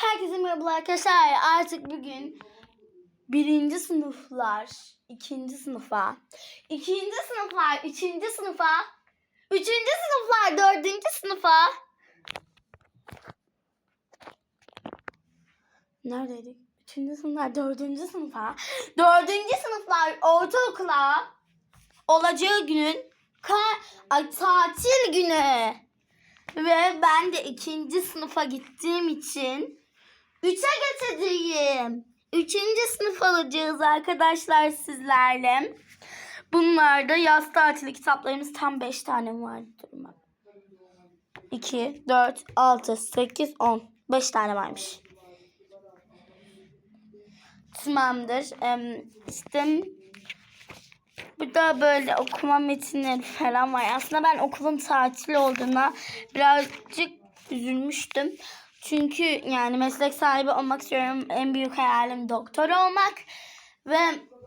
Herkese merhaba arkadaşlar. Artık bugün birinci sınıflar, ikinci sınıfa, ikinci sınıflar, üçüncü sınıfa, üçüncü sınıflar, dördüncü sınıfa. Neredeydik? Üçüncü sınıflar, dördüncü sınıfa, dördüncü sınıflar ortaokula olacağı günün ka- tatil günü. Ve ben de ikinci sınıfa gittiğim için üçe geçeceğim. Üçüncü sınıf alacağız arkadaşlar sizlerle. Bunlar da yaz tatili kitaplarımız tam beş tane var. Durma. 2, 4, 6, 8, 10. 5 tane varmış. Tamamdır. İşte Burada böyle okuma metinleri falan var. Aslında ben okulun tatil olduğuna birazcık üzülmüştüm. Çünkü yani meslek sahibi olmak istiyorum. En büyük hayalim doktor olmak. Ve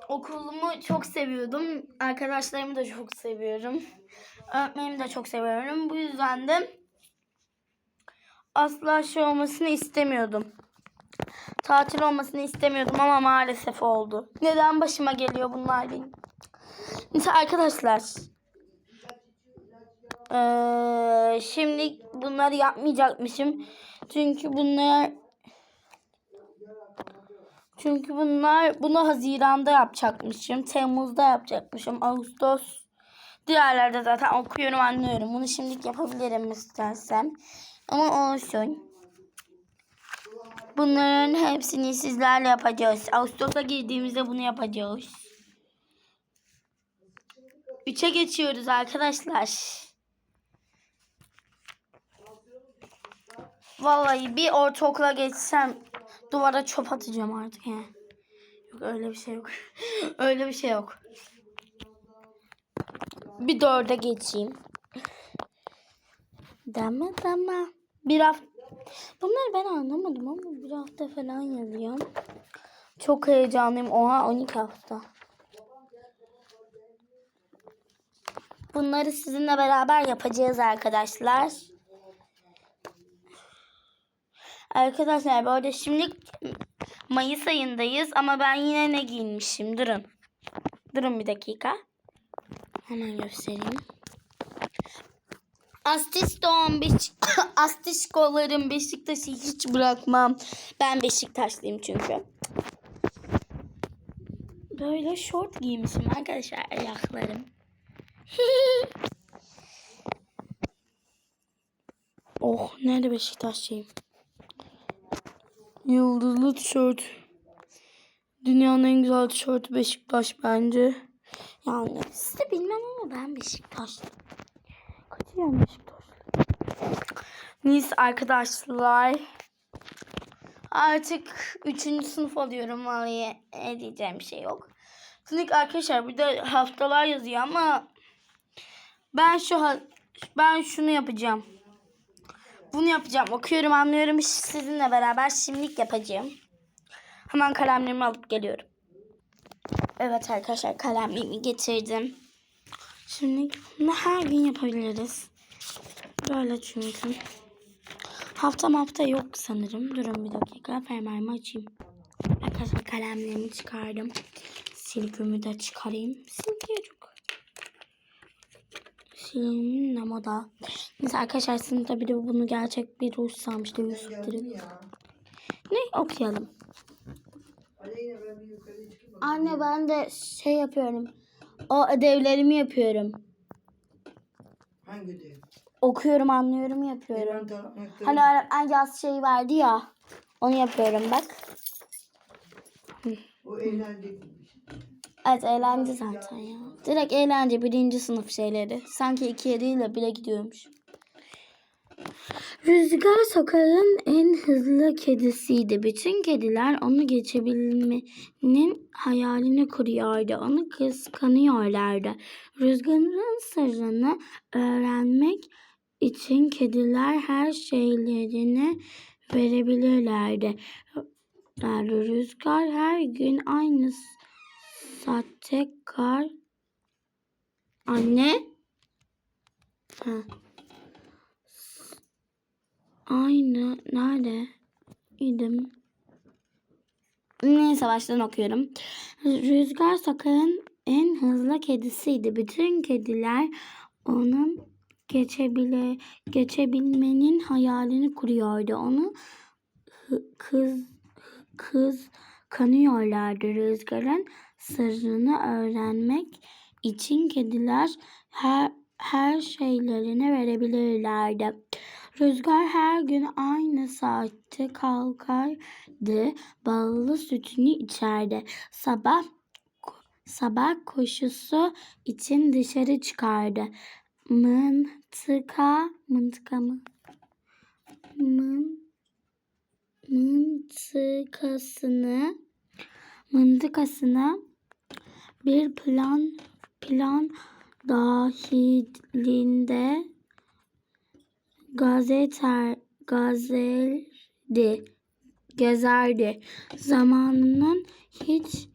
okulumu çok seviyordum. Arkadaşlarımı da çok seviyorum. Öğretmenimi de çok seviyorum. Bu yüzden de asla şey olmasını istemiyordum. Tatil olmasını istemiyordum ama maalesef oldu. Neden başıma geliyor bunlar benim? Neyse arkadaşlar. Ee, şimdi bunları yapmayacakmışım. Çünkü bunlar çünkü bunlar bunu Haziran'da yapacakmışım. Temmuz'da yapacakmışım. Ağustos. Diğerlerde zaten okuyorum anlıyorum. Bunu şimdilik yapabilirim istersem. Ama olsun. Bunların hepsini sizlerle yapacağız. Ağustos'a girdiğimizde bunu yapacağız. Üçe geçiyoruz arkadaşlar. Vallahi bir ortaokula geçsem duvara çöp atacağım artık he. Yok öyle bir şey yok. öyle bir şey yok. Bir dörde geçeyim. Deme deme. Bir hafta. Bunları ben anlamadım ama bir hafta falan yazıyor. Çok heyecanlıyım. Oha 12 hafta. Bunları sizinle beraber yapacağız arkadaşlar. Arkadaşlar bu arada şimdi Mayıs ayındayız ama ben yine ne giyinmişim? Durun. Durun bir dakika. Hemen göstereyim. Astiston, Beş Astişkolarım Beşiktaş'ı hiç bırakmam. Ben Beşiktaşlıyım çünkü. Böyle şort giymişim arkadaşlar ayaklarım. oh nerede Beşiktaşçıyım? Yıldızlı tişört. Dünyanın en güzel tişörtü Beşiktaş bence. Yani size bilmem ama ben Beşiktaşlıyım. Kaçıyorum Beşiktaşlı. Neyse arkadaşlar. Artık 3. sınıf alıyorum. Vallahi ne diyeceğim bir şey yok. Şimdi arkadaşlar burada haftalar yazıyor ama ben şu ben şunu yapacağım. Bunu yapacağım. Okuyorum, anlıyorum. Sizinle beraber şimdilik yapacağım. Hemen kalemlerimi alıp geliyorum. Evet arkadaşlar kalemlerimi getirdim. Şimdi bunu her gün yapabiliriz. Böyle çünkü. Hafta hafta yok sanırım. Durun bir dakika. Fermuarımı açayım. Arkadaşlar kalemlerimi çıkardım. Silgümü de çıkarayım. Silgi çok Silgimin ama Neyse arkadaşlar sınıfta biri bunu gerçek bir ruh sanmıştı Yusuf Dirim. Ne okuyalım. Anne ben de şey yapıyorum. O ödevlerimi yapıyorum. Hangi ödev? Okuyorum, anlıyorum, yapıyorum. Hani öğretmen yaz şeyi verdi ya. Onu yapıyorum bak. o eğlence şey. Evet eğlence zaten ya. Direkt eğlence birinci sınıf şeyleri. Sanki ikiye değil de bile gidiyormuş. Rüzgar sokağın en hızlı kedisiydi. Bütün kediler onu geçebilmenin hayalini kuruyordu. Onu kıskanıyorlardı. Rüzgarın sırrını öğrenmek için kediler her şeylerini verebilirlerdi. Rüzgar her gün aynı saatte kar anne ha. Aynı nerede idim. Neyse baştan okuyorum. Rüzgar sokağın en hızlı kedisiydi. Bütün kediler onun geçebile geçebilmenin hayalini kuruyordu. Onu kız kız kanıyorlardı rüzgarın sırrını öğrenmek için kediler her her şeylerini verebilirlerdi. Rüzgar her gün aynı saatte kalkardı, ballı sütünü içerdi. Sabah sabah koşusu için dışarı çıkardı. Mıntıka, mıntıka mı? Mın, mıntıkasını, mıntıkasına bir plan plan dahilinde gazeter gazeldi gezerdi. Zamanının hiç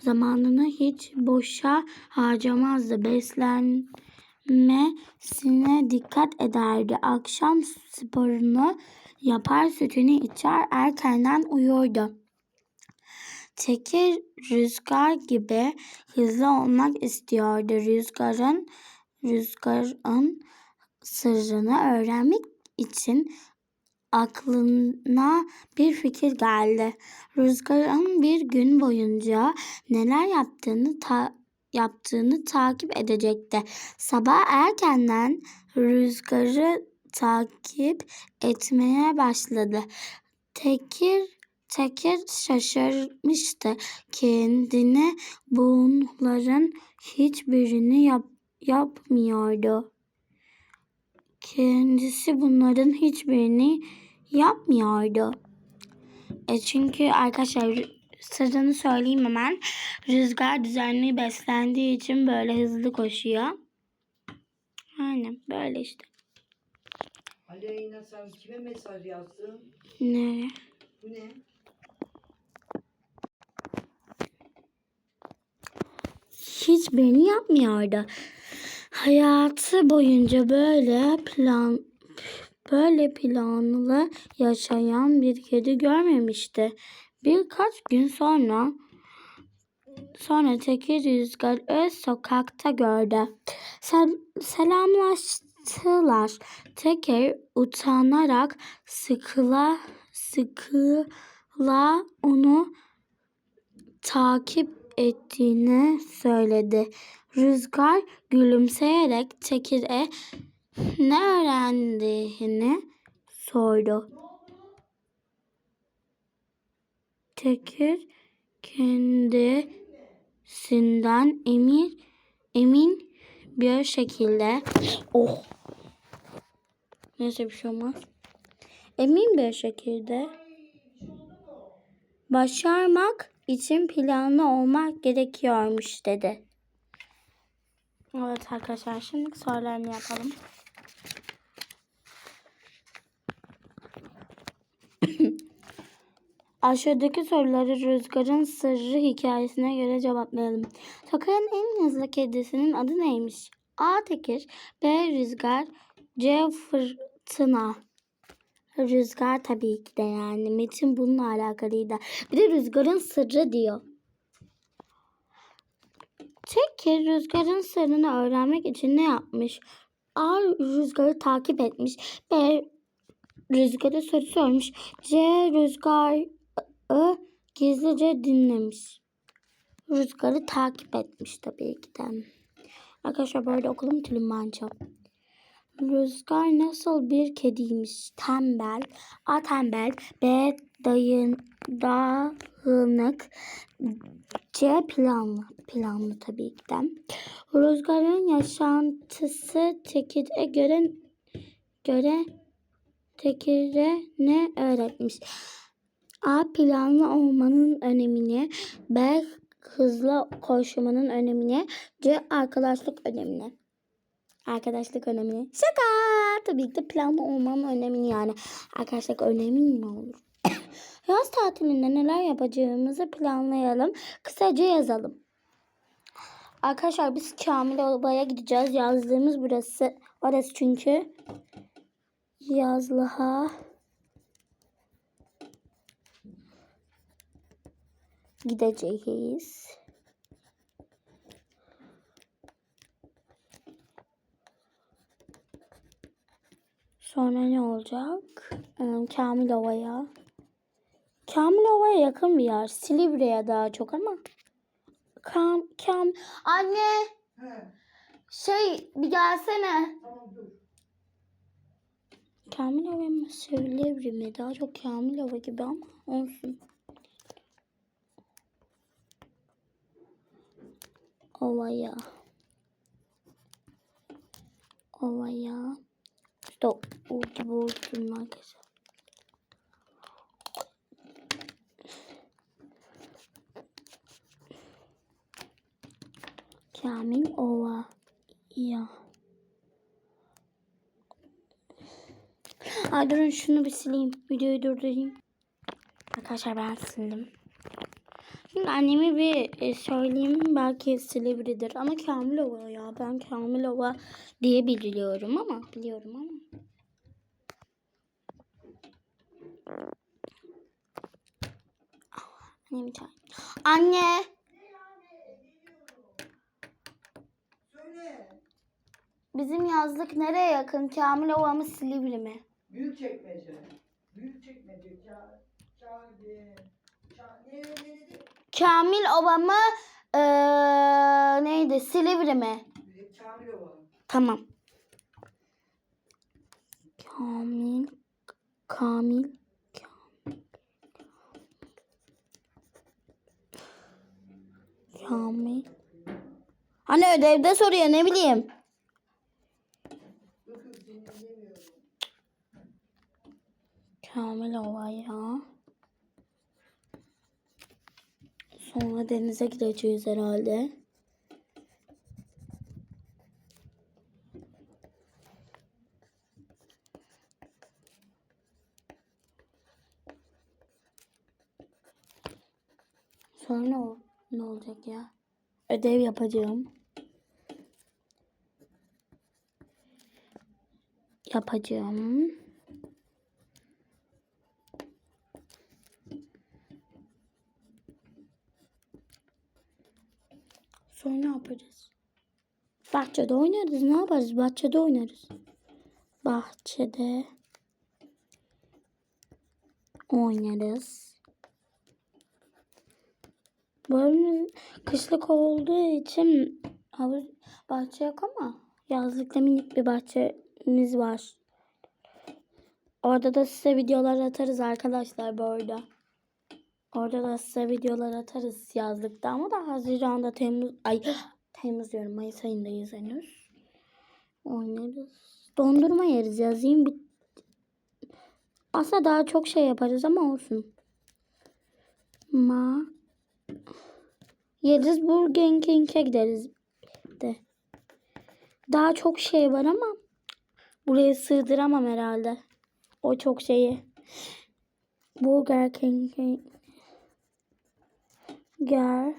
zamanını hiç boşa harcamazdı. Beslenmesine dikkat ederdi. Akşam sporunu yapar sütünü içer erkenden uyurdu. Tekir rüzgar gibi hızlı olmak istiyordu. Rüzgarın rüzgarın sırrını öğrenmek için aklına bir fikir geldi. Rüzgarın bir gün boyunca neler yaptığını ta- yaptığını takip edecekti. Sabah erkenden rüzgarı takip etmeye başladı. Tekir Tekir şaşırmıştı. Kendine bunların hiçbirini yap, yapmıyordu. Kendisi bunların hiçbirini yapmıyordu. E çünkü arkadaşlar sırrını söyleyeyim hemen. Rüzgar düzenli beslendiği için böyle hızlı koşuyor. Aynen böyle işte. Aleyna sen kime mesaj yazdın? Nereye? Bu ne? hiçbirini yapmıyordu. Hayatı boyunca böyle plan böyle planlı yaşayan bir kedi görmemişti. Birkaç gün sonra sonra Tekir Rüzgar öz sokakta gördü. Sel, selamlaştılar. Tekir utanarak sıkıla sıkıla onu takip ettiğini söyledi. Rüzgar gülümseyerek Tekir'e ne öğrendiğini sordu. Tekir kendisinden emin emin bir şekilde oh neyse bir şey olmaz. Emin bir şekilde başarmak için planlı olmak gerekiyormuş dedi. Evet arkadaşlar şimdi sorularını yapalım. Aşağıdaki soruları Rüzgar'ın sırrı hikayesine göre cevaplayalım. Sokağın en hızlı kedisinin adı neymiş? A. Tekir B. Rüzgar C. Fırtına Rüzgar tabii ki de yani. Metin bununla alakalıydı. Bir de rüzgarın sırrı diyor. Tekir rüzgarın sırrını öğrenmek için ne yapmış? A. Rüzgarı takip etmiş. B. Rüzgarı soru sormuş. C. Rüzgarı gizlice dinlemiş. Rüzgarı takip etmiş tabii ki de. Arkadaşlar böyle okulum tülümmanca. Rüzgar nasıl bir kediymiş? Tembel. A tembel. B dayın, dağınık. C planlı. Planlı tabii ki de. Rüzgarın yaşantısı Tekir'e göre göre Tekir'e ne öğretmiş? A planlı olmanın önemini. B hızlı koşmanın önemini. C arkadaşlık önemini. Arkadaşlık önemini. Şaka. Tabii ki de planlı olmanın önemini yani. Arkadaşlık önemli mi olur? Yaz tatilinde neler yapacağımızı planlayalım. Kısaca yazalım. Arkadaşlar biz Kamil Oba'ya gideceğiz. Yazdığımız burası. Orası çünkü yazlığa gideceğiz. Sonra ne olacak? Ee, Kamilova'ya. Kamilova'ya yakın bir yer. Silivri'ye daha çok ama. Kam, kam. Anne He. şey bir gelsene. Tamam dur. Kamilova mı Silivri mi? Daha çok Kamilova gibi ama olsun. Ovaya. Ovaya. İşte o gibi olsun arkadaşlar. Kamil Ova. Ya. Ay durun şunu bir sileyim. Videoyu durdurayım. Arkadaşlar ben sildim. Şimdi annemi bir e, söyleyeyim belki Silivri'dir ama Kamilova ya ben Kamilova diye biliyorum ama biliyorum ama. Çağır. Anne. Bizim yazlık nereye yakın? Kamilova mı Silivri mi? Büyük çekmece. Büyük çekmece. Ka Kâbi. Ka ne ne dedi? Kamil Ova mı? Ee, neydi? Silivri mi? Kamilova. Tamam. Kamil. Kamil. Kamil. Anne ödevde soruyor ne bileyim. Kamil Ova ya. Sonra denize gideceğiz herhalde. Sonra ne, ol- ne olacak ya? Ödev yapacağım. Yapacağım. Sonra ne yapacağız? Bahçede oynarız. Ne yaparız? Bahçede oynarız. Bahçede oynarız. Böyle kışlık olduğu için bahçe yok ama yazlıkta minik bir bahçemiz var. Orada da size videolar atarız arkadaşlar bu arada. Orada da size videolar atarız yazlıkta ama da Haziran'da Temmuz ay Temmuz diyorum Mayıs ayındayız henüz. Oynarız. Dondurma yeriz yazayım. Bir... Aslında daha çok şey yaparız ama olsun. Ma Yeriz Burger King'e gideriz de. Daha çok şey var ama buraya sığdıramam herhalde. O çok şeyi. Burger King Gel.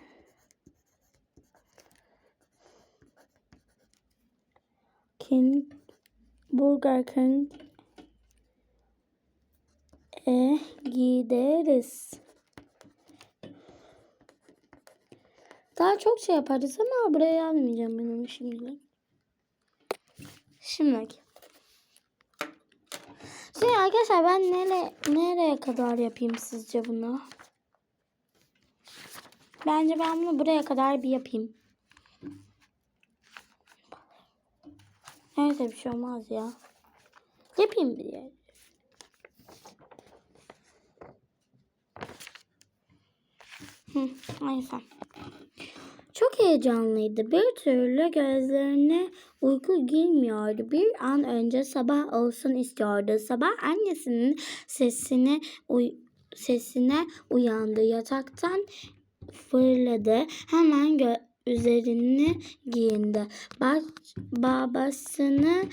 King Burger King e gideriz. Daha çok şey yaparız ama buraya yazmayacağım ben onu şimdilik. Şimdilik. Şimdi arkadaşlar ben nere, nereye kadar yapayım sizce bunu? Bence ben bunu buraya kadar bir yapayım. Neyse bir şey olmaz ya. Yapayım bir yer. Hı, neyse. Çok heyecanlıydı. Bir türlü gözlerine uyku girmiyordu. Bir an önce sabah olsun istiyordu. Sabah annesinin sesine uy sesine uyandı. Yataktan fırladı. Hemen gö- üzerini giyindi. Baş babasını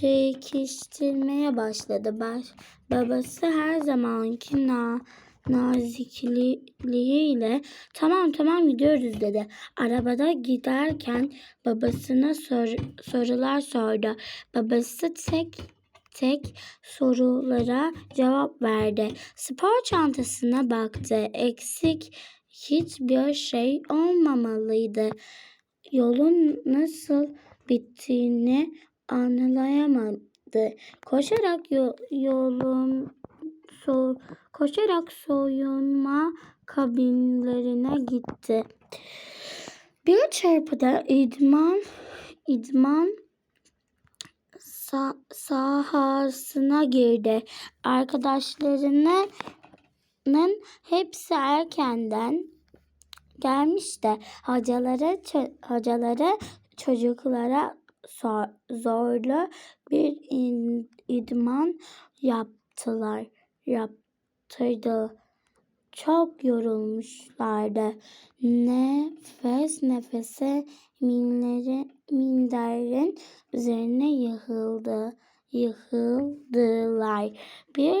çekiştirmeye başladı. Baş babası her zamanki na nazikliğiyle tamam tamam gidiyoruz dedi. Arabada giderken babasına sor, sorular sordu. Babası tek tek sorulara cevap verdi. Spor çantasına baktı. Eksik hiçbir şey olmamalıydı. Yolun nasıl bittiğini anlayamadı. Koşarak yo- yolun so- koşarak soyunma kabinlerine gitti. Bir çırpıda idman idman sa- sahasına girdi. Arkadaşlarının hepsi erkenden gelmişti. Hocaları ço- hocaları çocuklara so- zorlu bir idman yaptılar. Yaptırdı. Çok yorulmuşlardı. Nefes nefese minleri, minderin üzerine yığıldı. Yığıldılar. Bir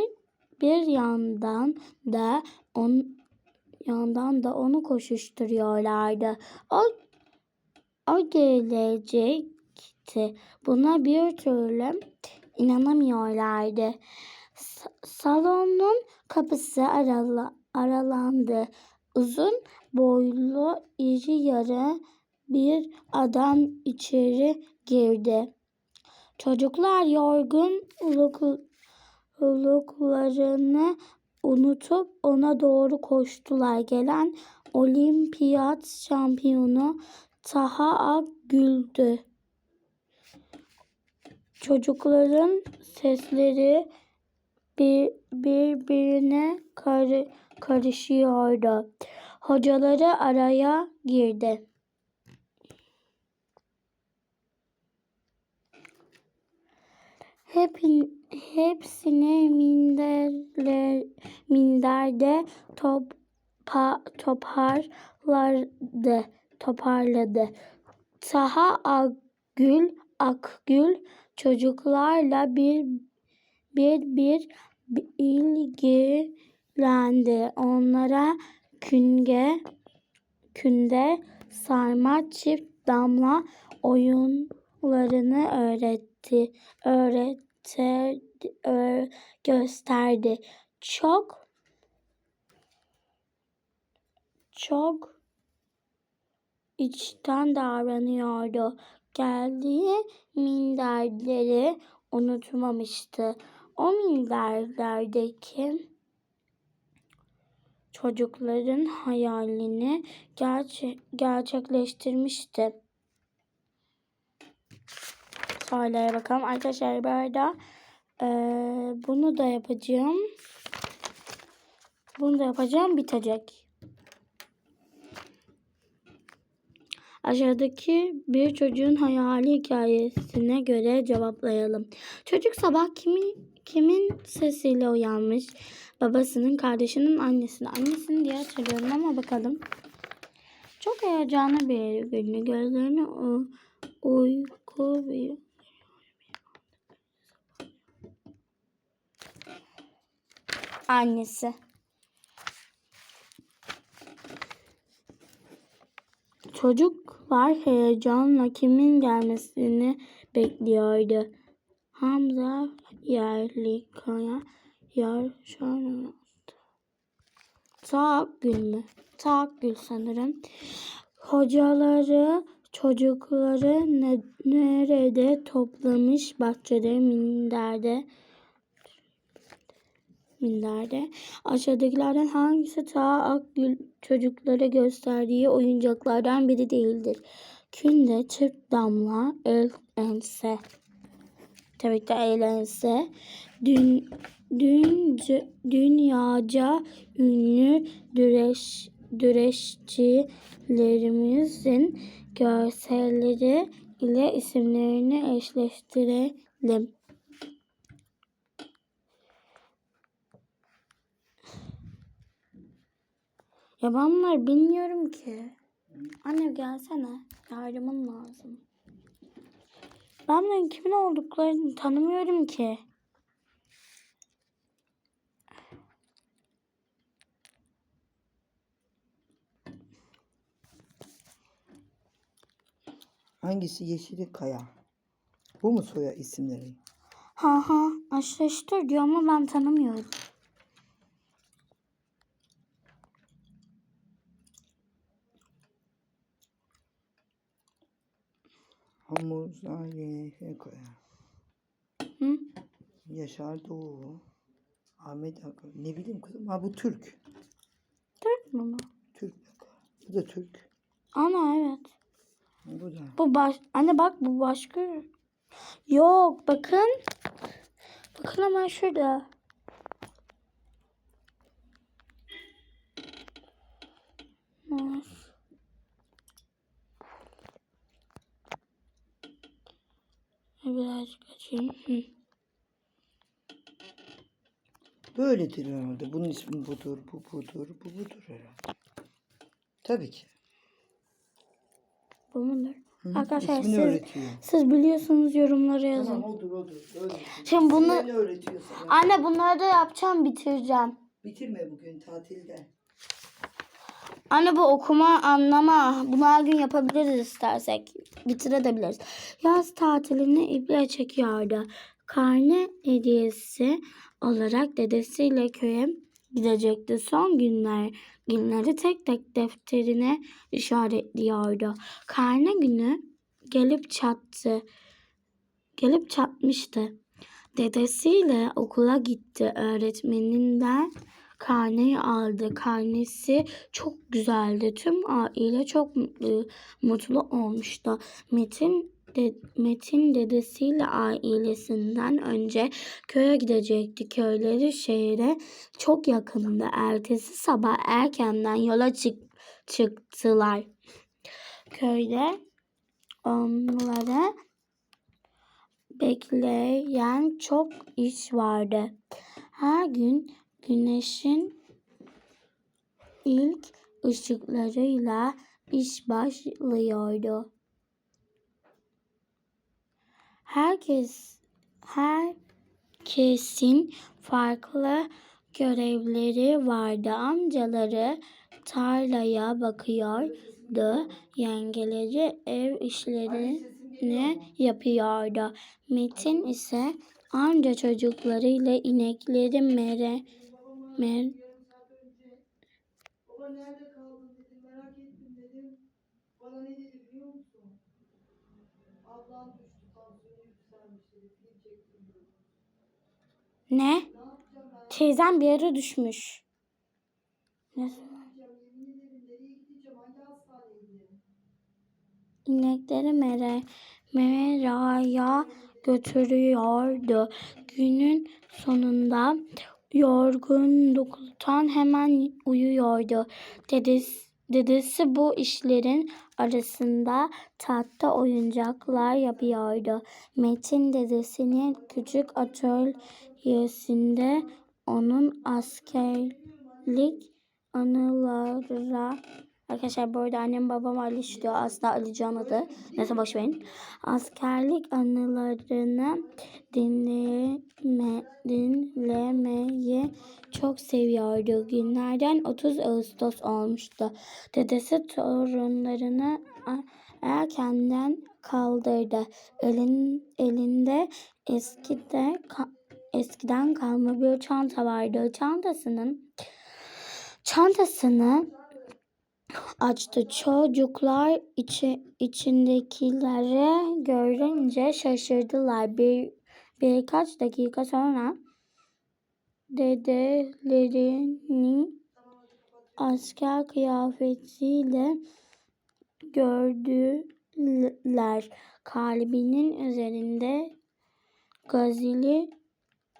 bir yandan da on, yandan da onu koşuşturuyorlardı. O o gelecekti. Buna bir türlü inanamıyorlardı. Salonun kapısı arala, aralandı. Uzun boylu iri yarı bir adam içeri girdi. Çocuklar yorgunluklarını unutup ona doğru koştular. Gelen olimpiyat şampiyonu Taha Akgül'dü. Çocukların sesleri bir, birbirine karı, karışıyordu. Hocaları araya girdi. Hepin, hepsini minderler, minderde topa, toparladı. toparladı. Taha Akgül, Akgül çocuklarla bir bir bir ilgilendi. Onlara künge, künde, sarma, çift damla oyunlarını öğretti. Öğretti, ö- gösterdi. Çok çok içten davranıyordu. Geldiği minderleri unutmamıştı. O minderlerdeki çocukların hayalini gerçe- gerçekleştirmişti. Söyleye bakalım. Arkadaşlar bu eee, bunu da yapacağım. Bunu da yapacağım. Bitecek. Aşağıdaki bir çocuğun hayali hikayesine göre cevaplayalım. Çocuk sabah kimin kimin sesiyle uyanmış? Babasının, kardeşinin, annesinin. Annesini diye hatırlıyorum ama bakalım. Çok heyecanlı bir günü. Gözlerini uyku bir annesi. Çocuklar heyecanla kimin gelmesini bekliyordu. Hamza Yerlikaya Yarşan Taakgül mü? Taakgül sanırım. Hocaları çocukları ne, nerede toplamış bahçede minderde minderde. Aşağıdakilerden hangisi ta Akgül çocuklara gösterdiği oyuncaklardan biri değildir? Künde, çırp damla, el ense. Tabii ki de el ense. Dün, dünce, dünyaca ünlü düreş, düreşçilerimizin görselleri ile isimlerini eşleştirelim. Ya ben bunları bilmiyorum ki. Anne gelsene. Yardımın lazım. Ben bunların kimin olduklarını tanımıyorum ki. Hangisi Yeşili Kaya? Bu mu soya isimleri? Ha ha eşleştir diyor ama ben tanımıyorum. Hamurza YH Kaya. Hı? Yaşar Doğu. Ahmet Akın. Ne bileyim kızım. Ha bu Türk. Türk mü bu? Türk. Bu da Türk. Ana evet. Bu da. Bu baş... Anne bak bu başka. Yok bakın. Bakın hemen şurada. Birazcık açayım. Hı. Böyledir herhalde. Bunun ismi budur, bu budur, bu budur herhalde. Tabii ki. Bu mudur? Hı, Arkadaşlar siz, öğretiyor. siz biliyorsunuz yorumlara yazın. Tamam odur odur. Öyle. Şimdi bunu-. Anne bunları da yapacağım bitireceğim. Bitirme bugün tatilde. Anne bu okuma anlama. Bunu her gün yapabiliriz istersek. Bitirebiliriz. Yaz tatilini iple çekiyordu. Karne hediyesi olarak dedesiyle köye gidecekti. Son günler günleri tek tek defterine işaretliyordu. Karne günü gelip çattı. Gelip çatmıştı. Dedesiyle okula gitti. Öğretmeninden karneyi aldı. Karnesi çok güzeldi. Tüm aile çok mutlu, mutlu olmuştu. Metin de, Metin dedesiyle ailesinden önce köye gidecekti. Köyleri şehre çok yakındı. Ertesi sabah erkenden yola çık, çıktılar. Köyde onları bekleyen çok iş vardı. Her gün güneşin ilk ışıklarıyla iş başlıyordu. Herkes herkesin farklı görevleri vardı. Amcaları tarlaya bakıyordu. Yengeleri ev işlerini yapıyordu. Metin ise amca çocuklarıyla inekleri mere, mer, Baba nerede kaldın dedim. Merak ettim dedim. Bana ne dedi biliyor musun? Ablan düştü. Tansiyonu yükselmiş dedi. Film çektim dedi. ne? Teyzem bir yere düşmüş. Ne? İnekleri mere, meraya götürüyordu. Günün sonunda yorgunluktan hemen uyuyordu. Dedesi, dedesi bu işlerin arasında tahta oyuncaklar yapıyordu. Metin dedesinin küçük atölyesinde onun askerlik anılara Arkadaşlar bu arada annem babam Ali diyor. Aslında Ali Can adı. Neyse boş verin. Askerlik anılarını dinleme, dinlemeyi çok seviyordu. Günlerden 30 Ağustos olmuştu. Dedesi torunlarını erkenden kaldırdı. Elin, elinde eskide ka- eskiden kalma bir çanta vardı. Çantasının çantasını açtı. Çocuklar içi, içindekileri görünce şaşırdılar. Bir, birkaç dakika sonra dedelerinin asker kıyafetiyle gördüler. Kalbinin üzerinde gazili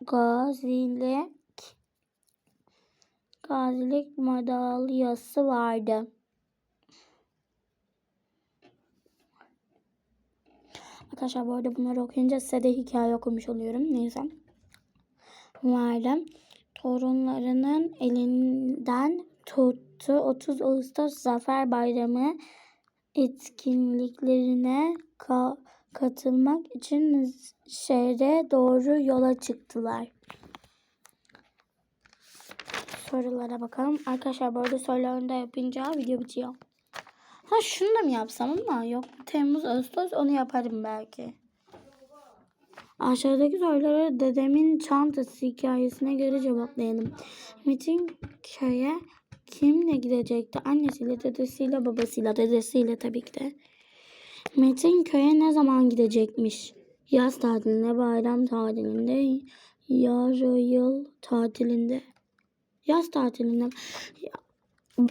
gazilik gazilik madalyası vardı. Arkadaşlar bu arada bunları okuyunca size de hikaye okumuş oluyorum. Neyse. Vardı. Torunlarının elinden tuttu. 30 Ağustos Zafer Bayramı etkinliklerine ka- katılmak için şehre doğru yola çıktılar. Sorulara bakalım. Arkadaşlar bu arada sorularını da yapınca video bitiyor. Ha şunu da mı yapsam ama yok. Temmuz, Ağustos onu yaparım belki. Aşağıdaki soruları dedemin çantası hikayesine göre cevaplayalım. Metin köye kimle gidecekti? Annesiyle, dedesiyle, babasıyla, dedesiyle tabii ki de. Metin köye ne zaman gidecekmiş? Yaz tatilinde, bayram tatilinde, yarı yıl tatilinde. Yaz tatilinde.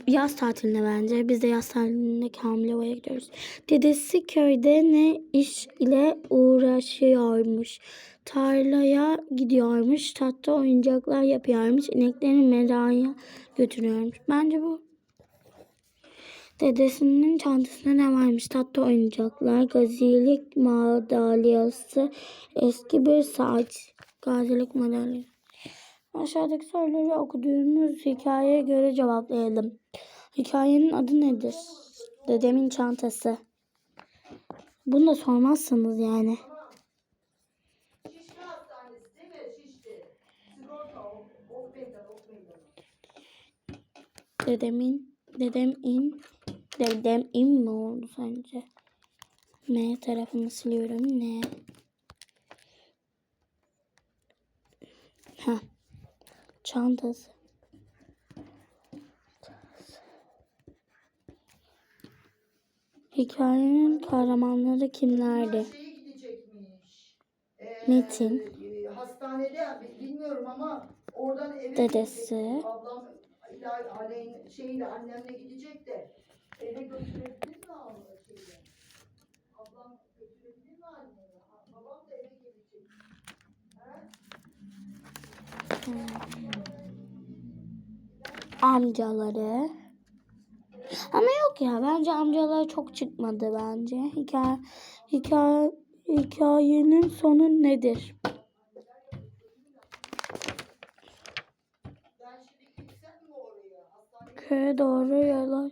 Yaz tatiline bence. Biz de yaz tatilinde Kamilova'ya gidiyoruz. Dedesi köyde ne iş ile uğraşıyormuş. Tarlaya gidiyormuş. Tatlı oyuncaklar yapıyormuş. İneklerini meraya götürüyormuş. Bence bu. Dedesinin çantasında ne varmış? Tatlı oyuncaklar, gazilik madalyası, eski bir saat. Gazilik madalyası. Aşağıdaki soruları okuduğumuz hikayeye göre cevaplayalım. Hikayenin adı nedir? Dedemin çantası. Bunu da sormazsınız yani. Dedemin, dedem in, dedem in mi oldu sence? M tarafını siliyorum. Ne? Ha. Çantası. Hikayenin kahramanları kimlerdi? Ee, Metin. e, hastanede bilmiyorum ama oradan eve Dedesi. gidecek. Ablam şeyle annemle gidecek de eve götürebilir mi abla şeyle? Ablam götürebilir mi annemi? Ha, Babam da eve gelecek. He? Amcaları. Ama yok ya bence amcalar çok çıkmadı bence. Hikaye, hikaye, hikayenin sonu nedir? Köye doğru yola.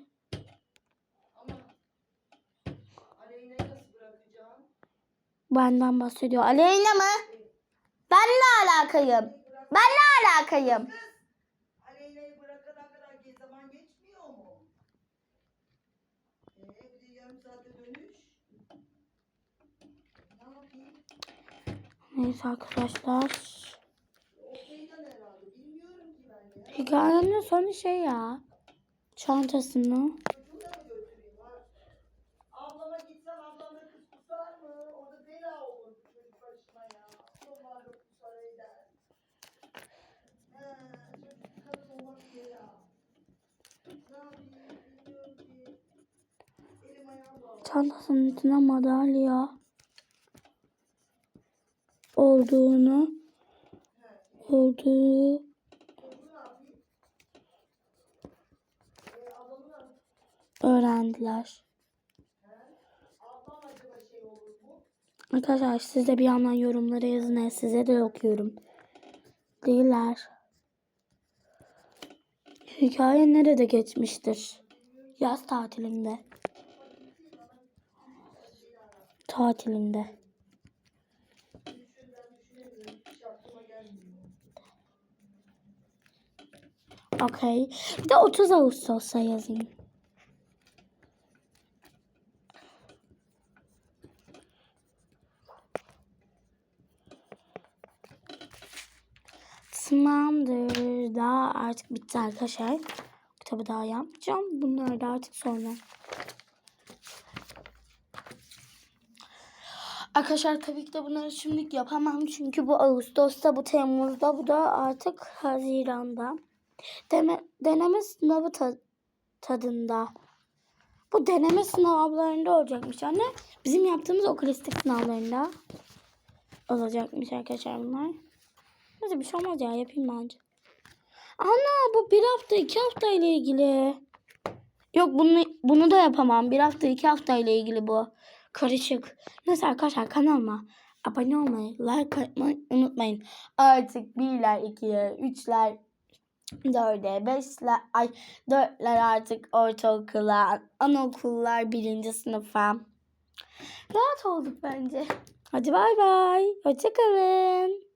Benden bahsediyor. Aleyna mı? Ben ne alakayım? Ben ne alakayım? Kız, Aleyna'yı bırakana kadar ge- zaman geçmiyor mu? Ee, bir de yarım saatte dönüş. Ne yapayım? Neyse arkadaşlar. O meydan herhalde. Bilmiyorum ki ben ya. Hikayenin sonu şey ya. Çantasını. Çocuğu da mı götüreyim ha? Ablama gitsem ablam da kız kusar mı? Orada bela olur çocuk başıma ya. Onlar da kusar eder. He, çocuk kadın olmak bela. Ne yapayım bilmiyorum ki. Elim ayağım bağlı. Çantasının içine madalya olduğunu olduğu öğrendiler. Arkadaşlar siz de bir yandan yorumlara yazın. Size de okuyorum. Değiller. Hikaye nerede geçmiştir? Yaz tatilinde. Tatilinde. Okey. Bir de 30 Ağustos'a yazayım. Tamamdır. Daha artık bitti arkadaşlar. Kitabı daha yapmayacağım. Bunları da artık sonra. Arkadaşlar tabii ki de bunları şimdilik yapamam. Çünkü bu Ağustos'ta, bu Temmuz'da, bu da artık Haziran'da. Deme, deneme sınavı ta- tadında. Bu deneme sınavlarında olacakmış anne. Bizim yaptığımız okulistik sınavlarında olacakmış arkadaşlar bunlar. Neyse bir şey olmaz ya yapayım bence. Ana bu bir hafta iki hafta ile ilgili. Yok bunu bunu da yapamam. Bir hafta iki hafta ile ilgili bu. Karışık. Neyse arkadaşlar kanalıma abone olmayı, like atmayı unutmayın. Artık birler, ikiler, üçler, dörde, beşler, ay dörtler artık ortaokula, anaokullar birinci sınıfa. Rahat olduk bence. Hadi bay bay. Hoşçakalın.